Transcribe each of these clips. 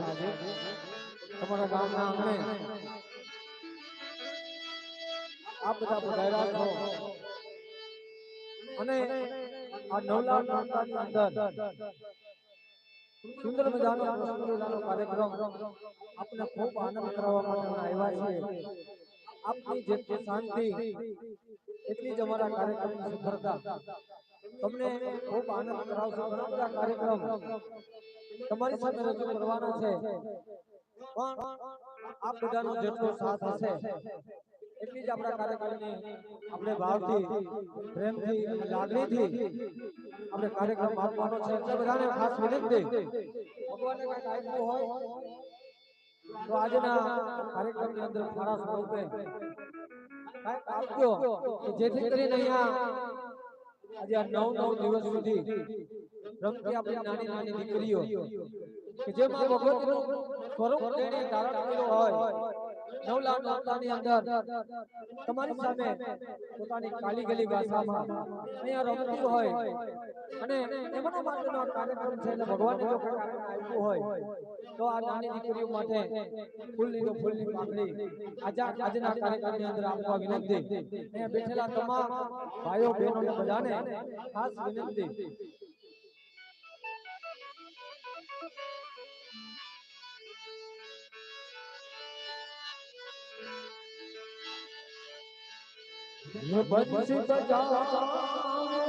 આજે તમારા ગામના આંગણે આ બધા પધાર્યા અને આ નવલા નાતાની અંદર સુંદર મજાનો કૃષ્ણ કાર્યક્રમ આપને ખૂબ આનંદ કરાવવા માટે આવ્યા છીએ. આપની જેટલી શાંતિ, એટલી જ અમારા કાર્યક્રમની સફળતા તમને ખૂબ આનંદ કરાવશે. ઘણા કાર્યક્રમ તમારી સામે રજૂ કરવાના છે. પણ આપ બધાનો જેટલો સાથ હશે, એટલી જ આપણા કાર્યક્રમની આપણે ભાવથી, પ્રેમથી લાગણીથી આપણે કાર્યક્રમ આપવાનો છે. એટલે બધાને ખાસ વિનંતી, ભગવાનને કંઈક આપ્યું હોય તો આજના કાર્યક્રમની અંદર સારા સ્વરૂપે આપજો જેથી કરીને અહીંયા આજે આ નવ નવ દિવસ સુધી રમતી આપણી નાની નાની દીકરીઓ, કે જે માં ભગવતીનું સ્વરૂપ તેને ધારણ કર્યું હોય નવલા નવતાની અંદર તમારી સામે પોતાની કાલી ગલી ભાષામાં અહીંયા રમતી હોય અને એમના માટેનો કાર્યક્રમ છે એટલે ભગવાનને જો કાર્યક્રમ હોય, તો આ નાની દીકરીઓ માટે ફૂલની તો ફૂલની પાંખડી આજે આજના કાર્યક્રમની અંદર આપવા વિનંતી. અહીંયા બેઠેલા તમામ ભાઈઓ બહેનોને બધાને ખાસ વિનંતી. ये बंसी बजाओ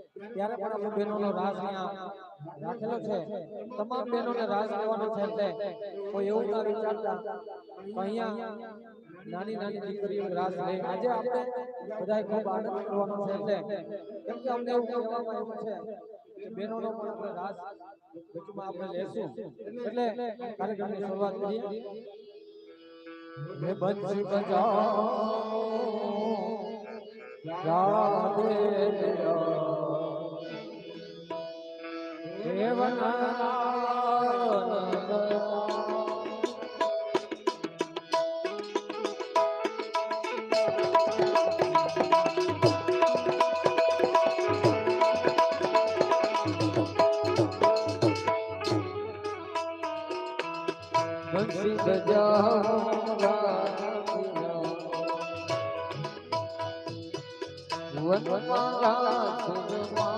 ત્યારે પણ અમુક બહેનોનો રાસ અહીંયા રાખેલો છે. તમામ બહેનોને રાસ લેવાનો છે એટલે કોઈ એવું ના વિચારતા અહીંયા નાની નાની દીકરીઓ રાસ લે. આજે આપણે બધાએ ખૂબ આનંદ કરવાનો છે એટલે કેમ કે અમને એવું કહેવામાં આવ્યું છે બહેનોનો પણ આપણે રાસ વચમાં આપણે લેશું. એટલે કાર્યક્રમની શરૂઆત કરીએ. બંસી બજાઓ રાધે દેવનાનંદ બંસી બજાઓ રાધિયા વનમાં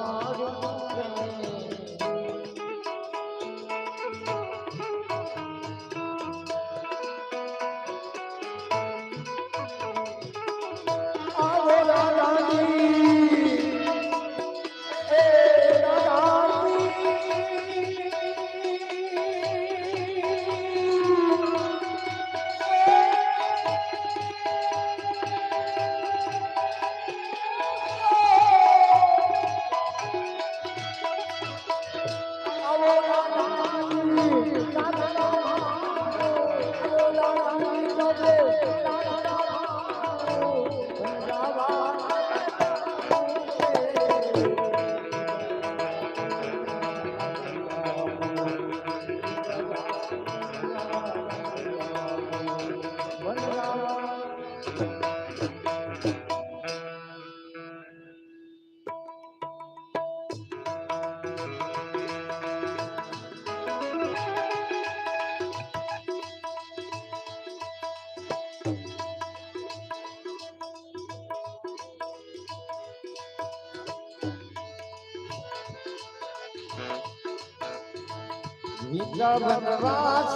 ભીખા વનવાસ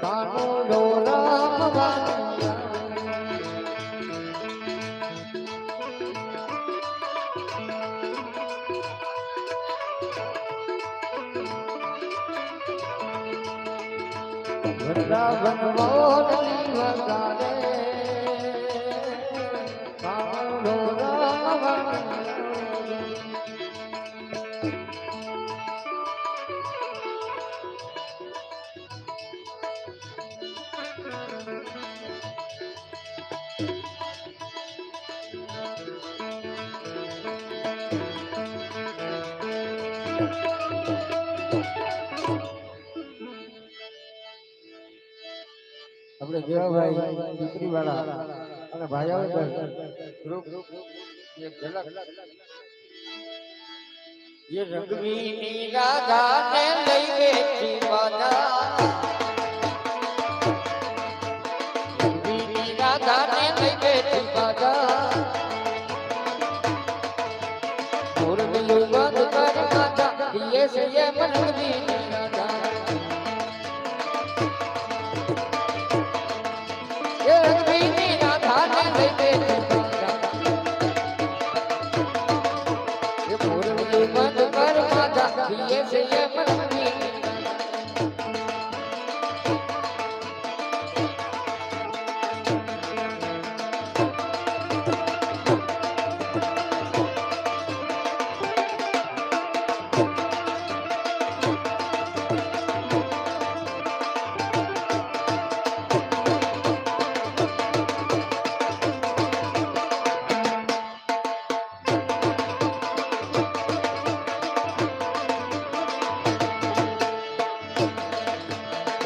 કાનુડો રામવાની વૃંદાવન મોરલી વગાડે આપણે જેવાભાઈ દીકરી વાળા અને ભાઈ આવે ગ્રુપ એક ઝલક ये रघुवीनी राधा ने लई बेटी वादा रघुवीनी राधा ने लई बेटी वादा मोर मिलू बंद कर माता ये से ये मन रघुवीनी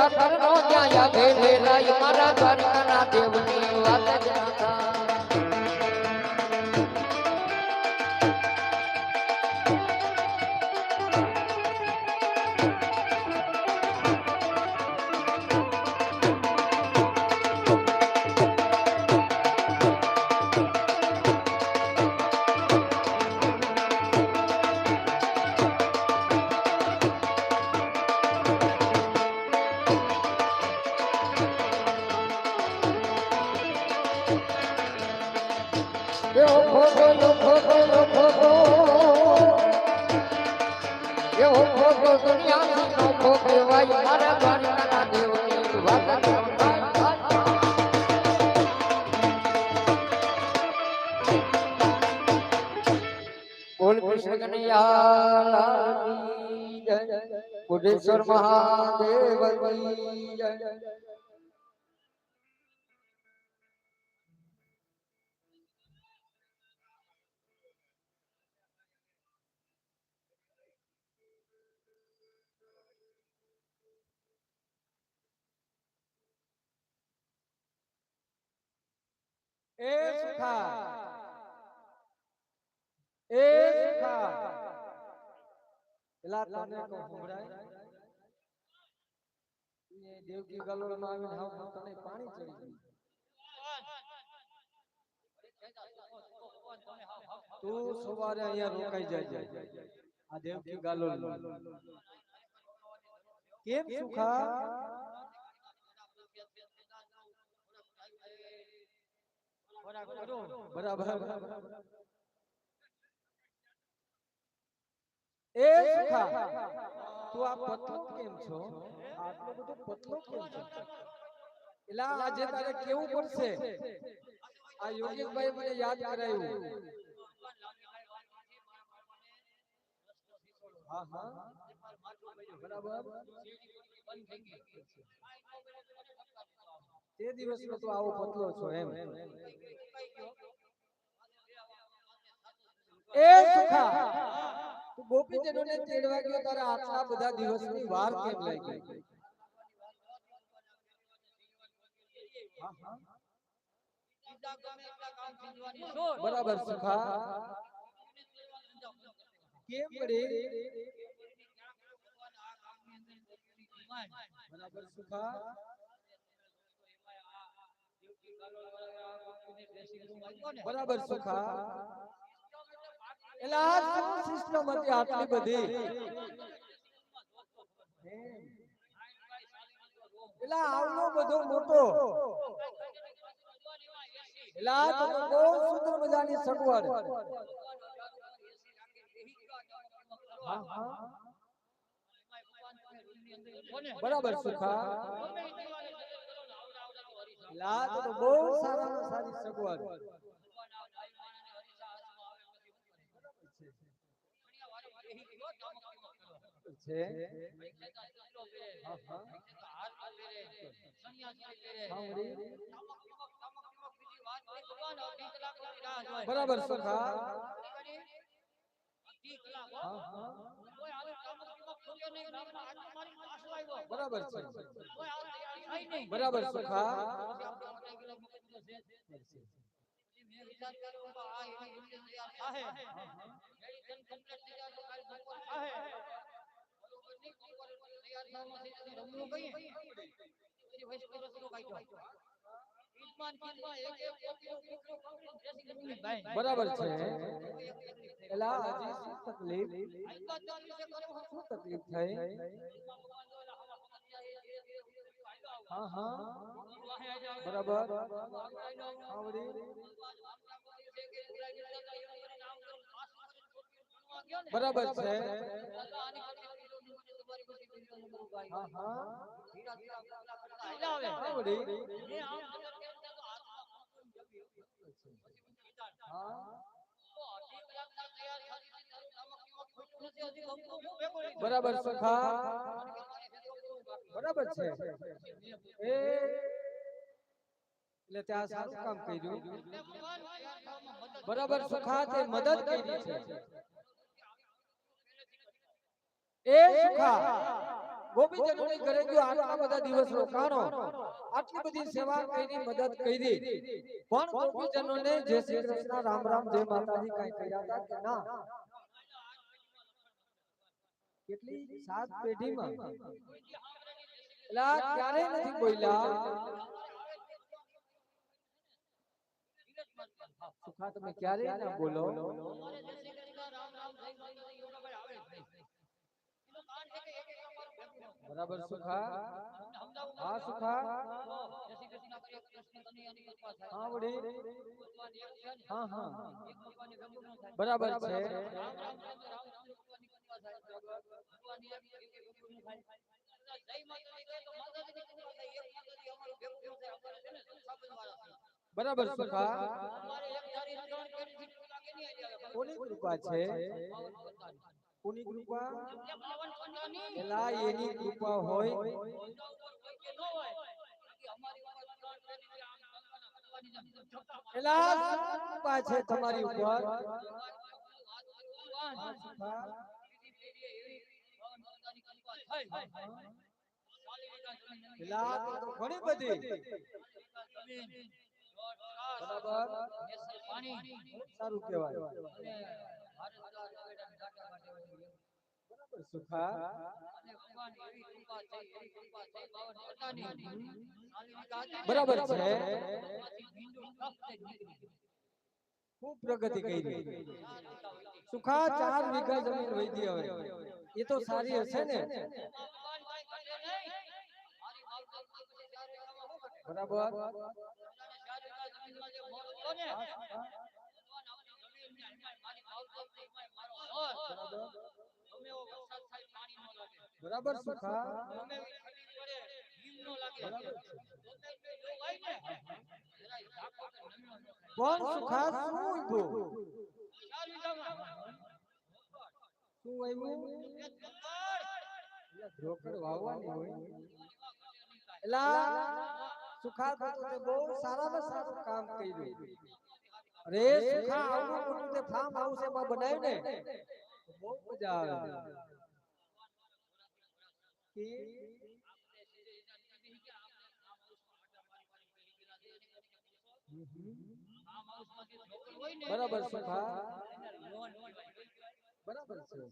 વખત કરનો ત્યાં ભેલે રાય મારા દ્વારકાના દેવની વાત. એ સુખા. એ સુખા. પેલા તને કો સંભળાય. એ દેવકી ગલોળમાં આવીને હાવ તને પાણી ચડી ગયું. તું સવારે અહીંયા રોકાઈ જાય આ દેવકી ગાલોલ કેમ સુખા? એ સુખા તું આ પતલો કેમ છો આટલો બધો પતલો કેમ છો એલા આજે તારે કેવું પડશે આ યોગેશભાઈ મને યાદ કરાયું હા હા બરાબર તે દિવસનો તો આવો પતલો છો એમ. એ સુખા તું ગોપીજનોને તેડવા ગયો તારા આટલા બધા દિવસની વાર કેમ લાગી હા, હા. બરાબર સુખા. કેમ પડી? બરાબર સુખા. બરાબર સુખા? એટલે આ સિસ્ટમ હતી આટલી બધી. એટલે આવનો બધો મોટો. એટલે આ તો બહુ સુંદર મજાની સગવડ. હા, હા. બરાબર સુખા? આ તો બહુ સારામાં સારી સગવડ છે. હા, હા. બરાબર હા. બરાબર છે. બરાબર સુખા બરાબર છે એટલે આ હજી શું તકલીફ શું તકલીફ થઈ હા હા બરાબર હા વળી. બરાબર છે હા હા હા વળી. હા બરાબર સુખા બરાબર છે. એ એટલે ત્યાં સારું કામ કર્યું. બરાબર સુખાતે મદદ કરી છે. એ સુખા. ગોપીજનોને ઘરે ગયો, આટલા બધા દિવસ રોકાણો. આટલી બધી સેવા કરી મદદ કરી. પણ ગોપીજનોને જય શ્રી કૃષ્ણ રામ રામ જય માતાજી કઈ કહ્યા હતા કે ના? કેટલી સાત પેઢીમાં. એટલે આ ક્યારેય નથી બોલ્યા સુખા તમે ક્યારેય ના બોલો બરાબર સુખા હા સુખા હા વડી હા હા બરાબર છે બરાબર સુખા? કોની કૃપા છે? કોની કૃપા? એલા એની કૃપા હોય. એલા કૃપા છે તમારી ઉપર. હા, સુખા. એલા આ તો ઘણી બધી. બરાબર? સારું કહેવાય. બરાબર છે. ખૂબ પ્રગતિ કરી. સુખા, ચાર વીઘા જમીન વહીતી હવે. એ તો સારી હશે ને? બરાબર? બરાબર સુખા? કોણ સુખા શું ઉભું શું આવ્યું રોકડ વાવવાની હોય. સુખા તું બહુ સારામાં સારું કામ કર્યું. અરે સુખા આવું મોટું તે ફાર્મ હાઉસ એમાં બનાવ્યું ને બહુ મજા આવે. કે. બરાબર સુખા? બરાબર છે.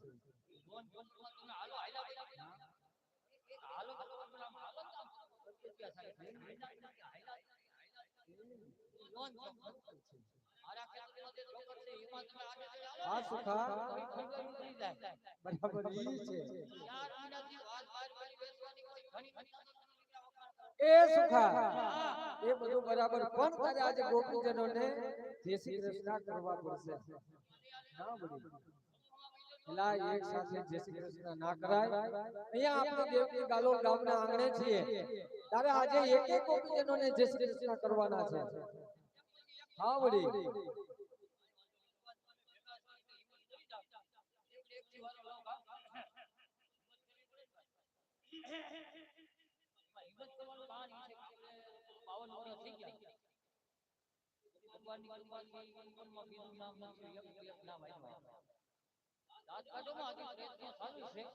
હા સુખા બરાબર ઈ છે એ સુખા એ બધું બરાબર પણ તારે આજે ગોપીજનોને જય શ્રી કૃષ્ણ કરવા પડશે ના બળી એલા એક સાથે જય શ્રી કૃષ્ણ ના કરાય અહીંયા આપણે દેવકી ગાલોલ ગામના આંગણે છીએ. ત્યારે આજે એક એક ગોપીજનોને જય શ્રી કૃષ્ણ કરવાના છે. હા વળી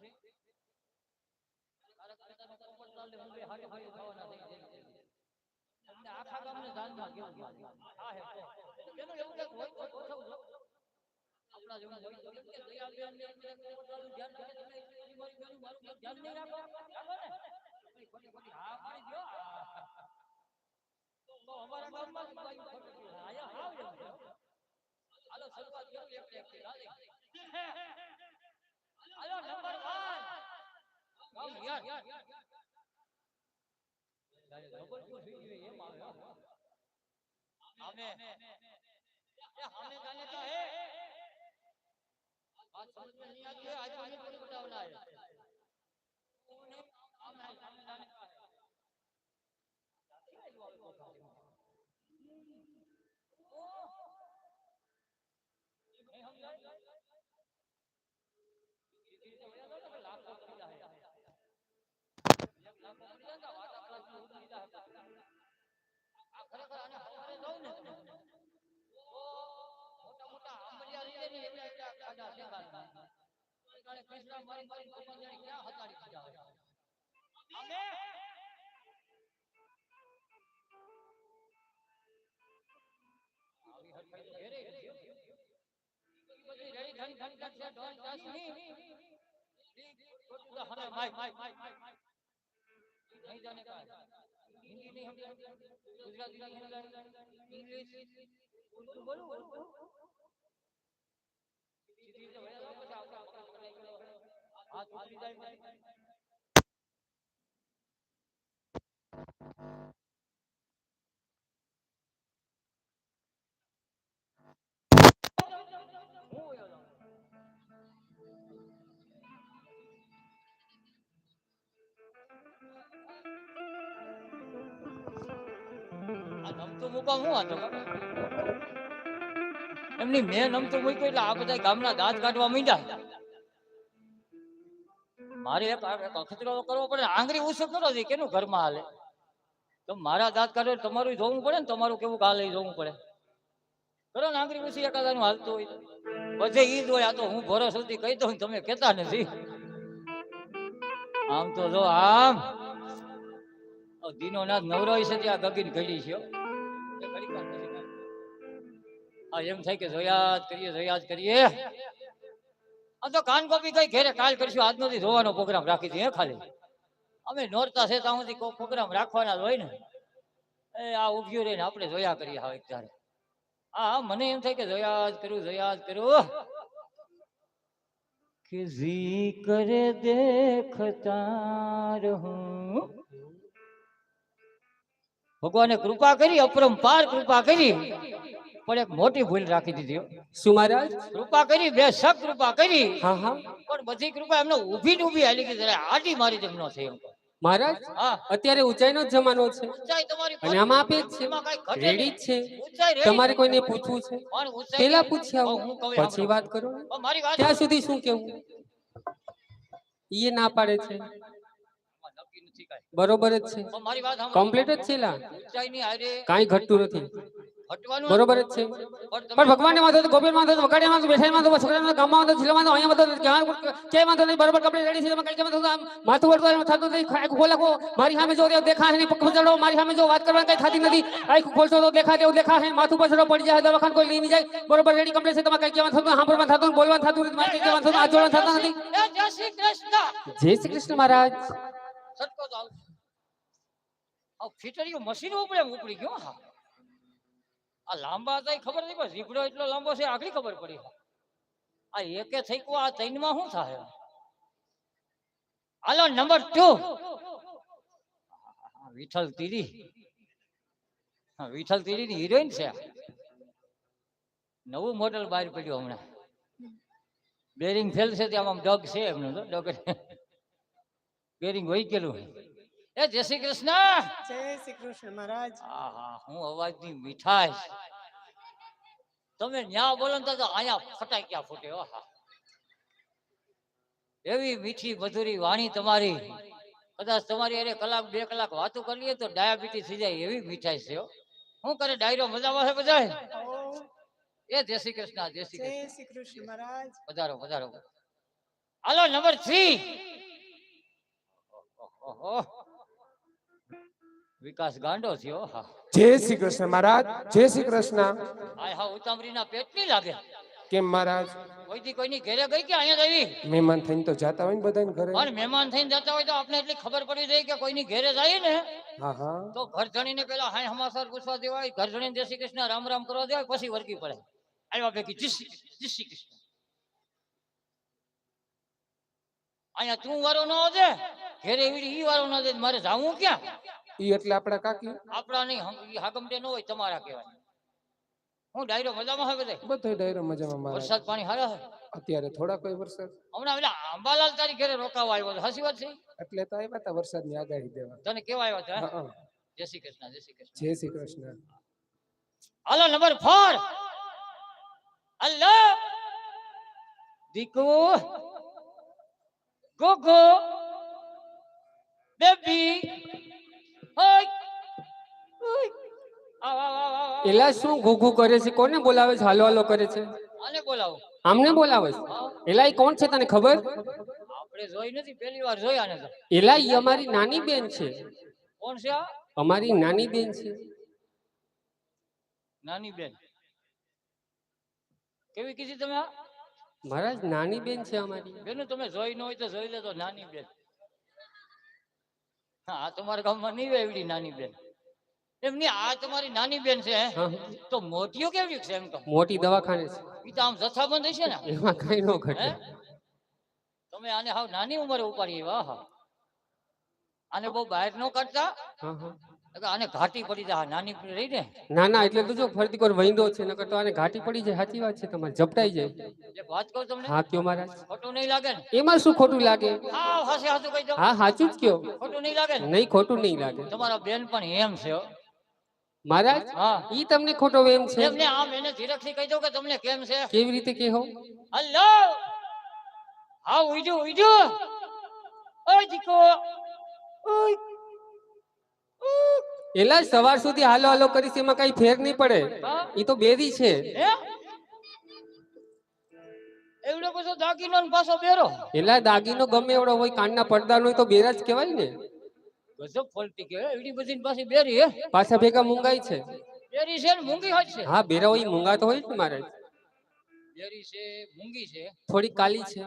આખા ગામને દાનમાં કેવું લાગે? હે એનું એવું કંઈક હોય તો પૂછવું આપણા જેવું હોય તો કે દયાબેન ને એમને ધ્યાન રાખે તમે મારી બેનું મારું ધ્યાન નહીં રાખો? રાખો ને? ખોટી ખોટી હા પાડી દ્યો. તો અમારા ગામમાં જ બાયું આયા હાવ હાલો શરૂઆત કરો એક એક થી. हेलो नंबर वन कम यार डबल टू भी ये मार हमने हमने जाने का है बात समझ में नहीं आती है आज तो हमें पूरी बतावना है ખરેખર આને સવારે જોઉં ને તો મોટા મોટા આંબલિયા રહી જાય ને એટલા એટલા ખાડા છે ગાલમાં. જાણે કૃષ્ણ મારી મારી ભગવાન જાણે ક્યાં હતાડી દીધા હોય. અમે આવી હરખાઈ તો ઘેરે જ છે. ઈ બધી રેડી ધન ધન કરશે, ઢોલ ચાસણી. ઈ ખોટું તો હમે માય માય માય. નહીં જાને કાંઈ. હિન્દી નહીં સમજાય, ગુજરાતી નહીં સમજાય, ઇંગ્લિશ ઉર્દુ बोलो ઉર્દુ. સીધી રીતે વળ્યા જાઓ પછી આપણે પકડ પકડાઈ નમતું મુકામ હું હતો એમની મેં નમતું મૂક્યું એટલે આ બધા ગામના દાંત કાઢવા માંડ્યા. મારે એક અખતરો કરવો પડે. આંગળી ઉછો કરો છે કેનું ઘરમાં હાલે? તો મારા દાંત કાઢો તમારું જોવું પડે ને, તમારું કેવું હાલે જોવું પડે. કરો ને આંગળી ઉછી એકાદાનું હાલતું હોય. બધે ઈ જ હોય, આ તો હું ભરો સુધી કહી દઉં તમે કેતા નથી. આમ તો જો, આમ. દીનો નાથ નવરો છે ત્યાં ગગીન ઘડી છે, હો. એમ થાય કે જોયા કરીએ જોયા જ કરીએ. આ તો કાન કોપી કઈ ઘેરે કાલ કરશું. આજનો થી જોવાનો પ્રોગ્રામ રાખી દઈએ ખાલી. અમે નોરતા છે ત્યાં સુધી કોઈ પ્રોગ્રામ રાખવાના હોય ને. એ આ ઉભ્યું રહીને આપણે જોયા કરીએ હા એક ત્યારે હા, મને એમ થાય કે જોયા કરું જોયા જ કરું. કે ઝીકર દેખતા રહું. ભગવાને કૃપા કરી અપરંપાર કૃપા કરી પણ એક મોટી ભૂલ રાખી દીધી. શું મહારાજ? કૃપા કરી બે સબ કૃપા કરી હા હા. પણ બધી કૃપા એમને ઊભી ને ઊભી હાલી ગઈ જરા આડી મારી જેમ ન થઈ મહારાજ અત્યારે ઊંચાઈનો જ જમાનો છે. ઊંચાઈ તમારી અને આમાં આપે છે. રેડી છે. ઊંચાઈ તમારે કોઈને પૂછવું છે? પેલા પૂછ્યા પૂછી વાત કરો ને. ત્યાં સુધી શું કેવું? એ ના પાડે છે. બરોબર જ છે. મારી વાત કમ્પ્લીટ જ છે લા. ઘટતું નથી. બરોબર જ છે. પણ ભગવાન વગાડિયા બેઠાઈ અહીંયા માથે ક્યાં ક્યાંય માથે નહીં બરોબર કપડે રેડી છે કઈ આમ માથું વળતું એમ થતું નથી. આખું મારી સામે જો દેખાશે નહીં પગ પછાડો મારી સામે જો વાત કરવાની કઈ થતી નથી. આખું ખોલશો તો દેખાય એવું દેખાશે માથું પછાડો પડી જાય દવાખાન કોઈ લઈ જાય. બરોબર રેડી કમ્પ્લીટ છે તમારે કઈ કહેવાનું થતું સાંભળવાનું થતું બોલવાનું થતું નથી મારે કઈ કહેવાનું થતું હાથ જોડવાનું થતું નથી. જય શ્રી કૃષ્ણ. જય શ્રી કૃષ્ણ મહારાજ. સટકો તો આવશે આ ફીટરીઓ મશીન ઉપડે ઉપડી ગયો હા. આ લાંબા હતા ખબર નહીં પણ રીબડો એટલો લાંબો છે આગળ ખબર પડી. આ એકે થઈ ગયું આ ત્રણમાં શું થાય? હાલો નંબર ટુ. વિઠ્ઠલ તીરી. વિઠ્ઠલ તીરી ની હિરોઈન છે. નવું મોડેલ બહાર પડ્યું હમણાં. બેરિંગ ફેલ છે ત્યાં આમ ડગ છે એમનું ડગ. બેરિંગ વહી ગયેલું એ જય શ્રી કૃષ્ણ. જય શ્રી કૃષ્ણ મહારાજ. આહા હું અવાજની મીઠાઈ. તમે ન્યા બોલો તો અહીંયા ફટાક્યા ફૂટે ઓહા એવી મીઠી મધુરી વાણી તમારી. કદાચ તમારી અરે કલાક બે કલાક વાતો કરી તો ડાયાબિટીસ થઈ જાય એવી મીઠાઈ છે હું. કરે ડાયરો મજામાં છે બધા એ જય શ્રી કૃષ્ણ જય શ્રી કૃષ્ણ. જય શ્રી કૃષ્ણ મહારાજ. વધારો વધારો હાલો નંબર વિકાસ ગાંડો થયો જય શ્રી કૃષ્ણ મહારાજ જય શ્રી કૃષ્ણ. આય હા ઉતામળીના પેટની લાગે. કેમ મહારાજ? કોઈથી કોઈની ઘરે ગઈ કે અહીંયા આવી મહેમાન થઈને તો જાતા હોય ને બધાને ઘરે? પણ મહેમાન થઈને જતા હોય તો આપણે એટલી ખબર પડી જાય કે કોઈની ઘરે જાય ને. હા હા. તો ઘર જણીને પેલા હાય હમાસર પૂછવા દેવાય ઘર જણીને જય શ્રી કૃષ્ણ રામ રામ કરવા દેવાય પછી વર્ગી પડે. આવ્યા ભેગી જય શ્રી કૃષ્ણ જય શ્રી કૃષ્ણ અહીંયા તું વારો ન આવજે. ઘેરે ઈ વારો ન દે મારે જાવું ક્યાં? ઈ એટલે આપડા કાકી? આપણા નહીં હાગમટે ન હોય તમારા કહેવાય હું ડાયરો મજામાં હવે બધે બધો ડાયરો મજામાં મારે વરસાદ પાણી હારા હે? અત્યારે થોડા કોઈ વરસાદ? હમણાં પેલા આંબાલાલ તારી ઘરે રોકાવા આવ્યો હસી વાત છે એટલે તો આવ્યા હતા વરસાદની આગાહી દેવા. તને કેવા આવ્યા હતા. જય શ્રી કૃષ્ણ જય શ્રી કૃષ્ણ. જય Shri Krishna. Hello number four. Hello. દીકુ. ગોગો બેબી ઓય ઓય આવ આવ આવ આવ, આવ એલા શું ઘૂઘું કરે છે? કોને બોલાવે છે? હાલો હાલો કરે છે. આને બોલાવો. આમને બોલાવે છે? એલા એ કોણ છે તને ખબર? આપણે જોઈ નથી પહેલી વાર જોયા ને તો. એલા ઈ અમારી નાની બેન છે. કોણ છે આ? અમારી નાની બેન છે. નાની બેન. કેવી કીધી તમે આ? મહારાજ નાની બેન છે અમારી. બેન તમે જોઈ ન હોય તો જોઈ લેતો નાની બેન. હા આ તમારા ગામમાં નહીં એવડી નાની બેન. એમની આ તમારી નાની બેન છે તો મોટીઓ કેવી છે એમ તો? મોટી દવાખાને છે. એ તો આમ જથ્થાબંધ હશે ને? એમાં કઈ ન ઘટે. તમે આને હાવ નાની ઉંમરે ઉપાડી વાહ આને બહુ બહાર ન કાઢતા. આને ઘાટી પડી જાય નાની રહી ને. ના ના એટલે તો જો ફરતી કોઈ વૈંદો છે નકર તો આને ઘાટી પડી જાય સાચી વાત છે તમારે જપટાઈ જાય. વાત કહું તમને? હા કયો મહારાજ ખોટું નહીં લાગે ને. એમાં શું ખોટું લાગે? હા હાસે હાસું કહી દો હા સાચું જ કયો. ખોટું નહીં લાગે ને. નહીં ખોટું નહીં લાગે. તમારા બેન પણ એમ છે. મહારાજ હા. ઈ તમને ખોટો એમ છે? એમને આમ એને ધીરકથી કહી દો કે તમને કેમ છે? કેવી રીતે કેહો હલો હા ઉઈજો ઉઈજો ઓય દીકો. ઓય. એલા સવાર સુધી હાલો હાલો કરીશ એમાં કઈ ફેર નહીં પડે. એ તો બેરી છે. એવડો બધો દાગીનો પાછો બેરો. એલા દાગીનો ગમે એવડો હોય કાનના પડદા નો તો બેરા જ કહેવાય ને. ગજબ ફોલટી કે એવડી બધી ને બેરી હે? પાછા ભેગા મૂંગાઈ છે. બેરી છે ને મૂંગી હોય છે. હા બેરા હોય મુંગા તો હોય ને મારે. બેરી છે મૂંગી છે. થોડી કાલી છે.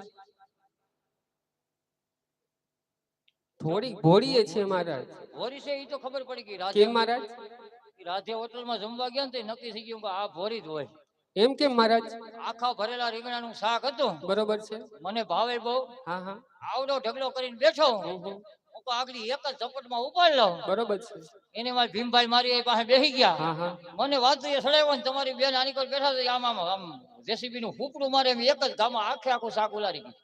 થોડી ભોળીએ છે મહારાજ. ભોરી છે એ તો ખબર પડી ગઈ રાધે મહારાજ? મહારાજ રાધે હોટલમાં જમવા ગયા ને તો નક્કી થઈ ગયું કે આ ભોરી જ હોય. એમ કેમ મહારાજ? આખા ભરેલા રીંગણાનું શાક હતું. બરોબર છે. મને ભાવે બહુ. હા હા. આવડો ઢગલો કરીને બેઠો હું. આગળ એક જ ઝપટમાં ઉપાડ લઉં. બરોબર છે. એને મારી ભીમભાઈ મારી પાસે બેસી ગયા. હા હા. મને વાત એ સડાવ્યો ને તમારી બેન આની કોઈ બેઠા છે આમ આમ જેસીબી નું ફૂપડું મારે એમ એક જ ગામમાં આખે આખું શાક ઉલારી ગયું.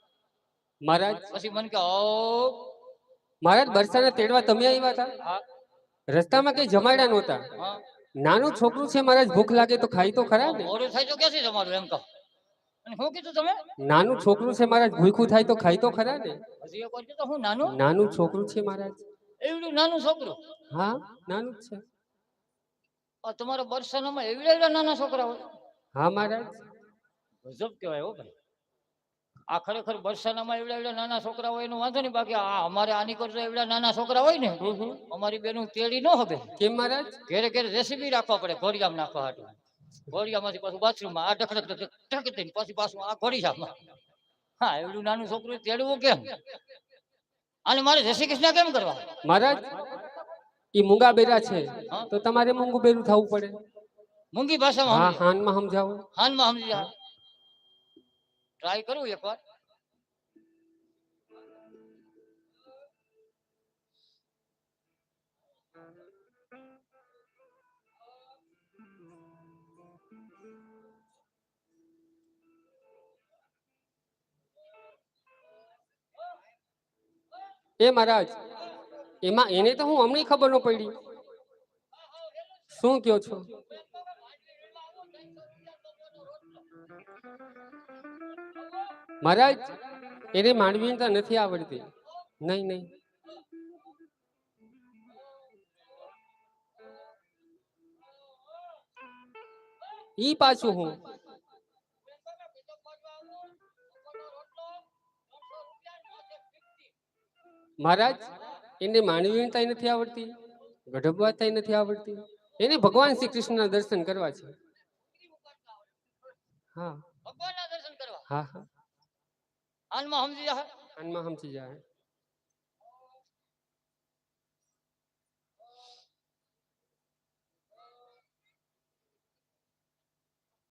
મહારાજ? પછી મને કે ઓ મહારાજ બરસાને તેડવા તમે આવ્યા હતા? રસ્તામાં કઈ જમાડ્યા નહોતા? નાનું છોકરું છે મહારાજ ભૂખ લાગે તો ખાઈ તો ખરા ને? મોડું થાય તો ક્યાંથી તમારું એમ કહો. શું કીધું તમે? નાનું છોકરું છે મહારાજ ભૂખું થાય તો ખાઈ તો ખરા ને? હજી એક વાર હું નાનું? નાનું છોકરું છે મહારાજ એવડું નાનું છોકરું? હા નાનું છે. તમારા બરસાનામાં એવડા એવડા નાના છોકરા હોય? હા મહારાજ ગજબ કહેવાય હો ભાઈ. આ ખરેખર બરસાનામાં એવડા એવડા નાના છોકરા હોય એનો વાંધો નહીં. બાકી આ અમારે આની કરતા એવડા નાના છોકરા હોય ને. અમારી બેનું તેડી ન હવે. કેમ મહારાજ? ઘેરે ઘેરે રેસીપી રાખવા પડે ઘોડિયામાં નાખવા હાટું. ઘોડિયામાંથી પાછું બાથરૂમમાં આ ઢકડક ઢક થઈને પછી પાછું આ ઘોડિયામાં. હા એવડું નાનું છોકરું તેડવું કેમ? અને મારે જય શ્રી કૃષ્ણ કેમ કરવા? મહારાજ એ મૂંગા બેરા છે? તો તમારે મૂંગું બેરું થવું પડે. મૂંગી ભાષામાં હા. હાનમાં સમજાવો. હાનમાં સમજી જા ટ્રાય કરું એકવાર. એ મહારાજ, એમાં એને તો હું હમણાં ખબર ન પડી. શું કયો છો? મહારાજ એને માનવીયતા નથી આવડતી. નહીં નહીં. ઈ પાછું હું. મહારાજ એને માનવીયતા નથી આવડતી. ગઢબવાતા નથી આવડતી. એને ભગવાન શ્રી કૃષ્ણના દર્શન કરવા છે. હા. ભગવાનના દર્શન કરવા? હા હા. હાનમાં સમજી જાય હાનમાં સમજી જાય